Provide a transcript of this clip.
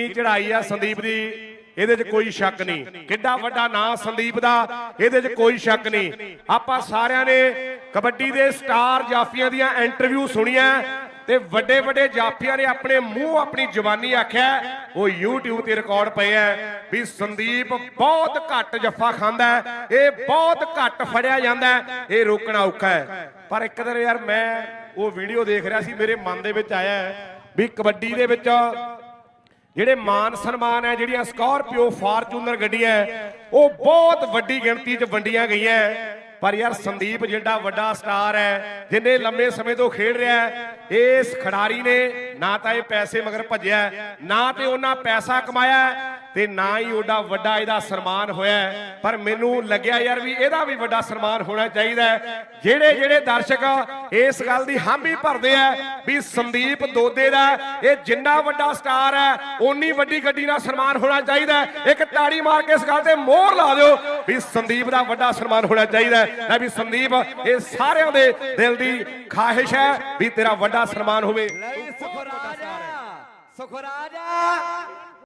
ਕਿੰਨੀ ਚੜ੍ਹਾਈ ਆ ਸੰਦੀਪ ਦੀ? ਇਹਦੇ 'ਚ ਕੋਈ ਸ਼ੱਕ ਨਹੀਂ। ਕਿੱਡਾ ਵੱਡਾ ਨਾਂ ਸੰਦੀਪ ਦਾ? ਇਹਦੇ 'ਚ ਕੋਈ ਸ਼ੱਕ ਨਹੀਂ। ਆਪਾਂ ਸਾਰਿਆਂ ਨੇ ਕਬੱਡੀ ਦੇ ਸਟਾਰ ਜਾਫੀਆਂ ਦੀਆਂ ਇੰਟਰਵਿਊ ਸੁਣੀਆਂ ਤੇ ਵੱਡੇ ਵੱਡੇ ਜਾਫੀਆਂ ਨੇ ਆਪਣੇ ਮੂੰਹ ਆਪਣੀ ਜ਼ੁਬਾਨੀ ਆਖਿਆ। ਉਹ YouTube ਤੇ ਰਿਕਾਰਡ ਪਏ ਆ ਵੀ ਸੰਦੀਪ ਬਹੁਤ ਘੱਟ ਜੱਫਾ ਖਾਂਦਾ ਇਹ ਬਹੁਤ ਘੱਟ ਫੜਿਆ ਜਾਂਦਾ ਇਹ ਰੋਕਣਾ ਔਖਾ ਹੈ ਪਰ ਇੱਕ ਦਿਨ ਯਾਰ ਮੈਂ ਉਹ ਵੀਡੀਓ ਦੇਖ ਰਿਹਾ ਸੀ, ਮੇਰੇ ਮਨ ਦੇ ਵਿੱਚ ਆਇਆ ਵੀ ਕਬੱਡੀ ਦੇ ਵਿੱਚ ਜਿਹੜੇ ਮਾਨ ਸਨਮਾਨ ਹੈ ਜਿਹੜੀਆਂ ਸਕਾਰਪੀਓ ਫਾਰਚੂਨਰ ਗੱਡੀਆਂ ਹੈ, ਉਹ ਬਹੁਤ ਵੱਡੀ ਗਿਣਤੀ 'ਚ ਵੰਡੀਆਂ ਗਈਆਂ ਪਰ ਯਾਰ ਸੰਦੀਪ ਜਿਹੜਾ ਵੱਡਾ ਸਟਾਰ ਹੈ ਜਿੰਨੇ ਲੰਮੇ ਸਮੇਂ ਤੋਂ ਖੇਡ ਰਿਹਾ ਹੈ ਇਸ ਖਿਡਾਰੀ ਨੇ ਨਾ ਤਾਂ ਇਹ ਪੈਸੇ ਮਗਰ ਭੱਜਿਆ ਨਾ ਤੇ ਉਹਨਾਂ ਪੈਸਾ ਕਮਾਇਆ ਤੇ ਨਾ ਹੀ ਉਹਦਾ ਵੱਡਾ ਇਹਦਾ ਸਨਮਾਨ ਹੋਇਆ ਪਰ ਮੈਨੂੰ ਲੱਗਿਆ ਯਾਰ ਵੀ ਇਹਦਾ ਵੀ ਵੱਡਾ ਸਨਮਾਨ ਹੋਣਾ ਚਾਹੀਦਾ ਜਿਹੜੇ ਜਿਹੜੇ ਦਰਸ਼ਕ ਇਸ ਗੱਲ ਦੀ ਹਾਮੀ ਭਰਦੇ ਆ ਵੀ ਸੰਦੀਪ ਦੋਦੇ ਦਾ ਇਹ ਜਿੰਨਾ ਵੱਡਾ ਸਟਾਰ ਹੈ, ਓਨੀ ਵੱਡੀ ਗੱਡੀ ਨਾਲ ਸਨਮਾਨ ਹੋਣਾ ਚਾਹੀਦਾ ਇੱਕ ਤਾੜੀ ਮਾਰ ਕੇ ਇਸ ਗੱਲ ਤੇ ਮੋਹਰ ਲਾ ਦਿਓ ਵੀ ਸੰਦੀਪ ਦਾ ਵੱਡਾ ਸਨਮਾਨ ਹੋਣਾ ਚਾਹੀਦਾ ਹੈ। ਲੈ ਵੀ ਸੰਦੀਪ, ਇਹ ਸਾਰਿਆਂ ਦੇ ਦਿਲ ਦੀ ਖਾਹਿਸ਼ ਹੈ ਵੀ ਤੇਰਾ ਵੱਡਾ ਸਨਮਾਨ ਹੋਵੇ। ਲਈ ਸੁਖਰਾਜ।